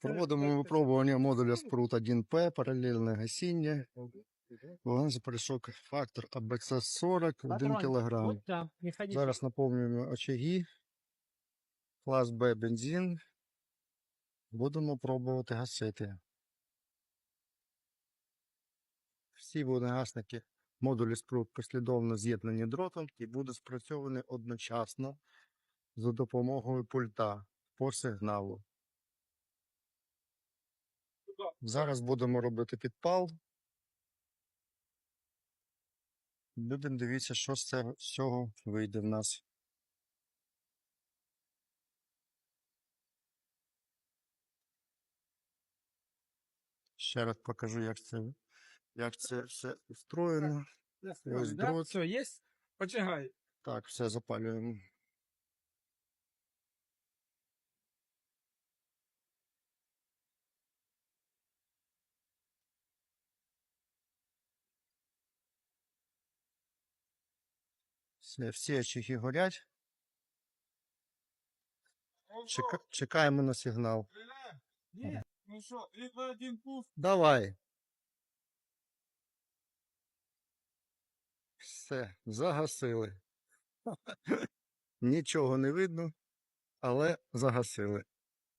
Проводимо випробування модуля спрут 1П, паралельне гасіння. Вогнезапорішок фактор АБЦ 40, 1 кг. Зараз наповнюємо очаги. Клас Б бензин. Будемо пробувати гасити. Всі вогнегасники модулі спрут послідовно з'єднані дротом і будуть спрацьовані одночасно за допомогою пульта по сигналу. Зараз будемо робити підпал. Будемо дивитися, що з цього вийде в нас. Ще раз покажу, як це, як це все устроєно. Ось дрот. Все, есть? Почагай. Так, все запалюємо. Все, всі очіхи горять. Чека... Чекаємо на сигнал. Ні, ну що, либо один пуф. Давай. Все, загасили. Нічого не видно, але загасили.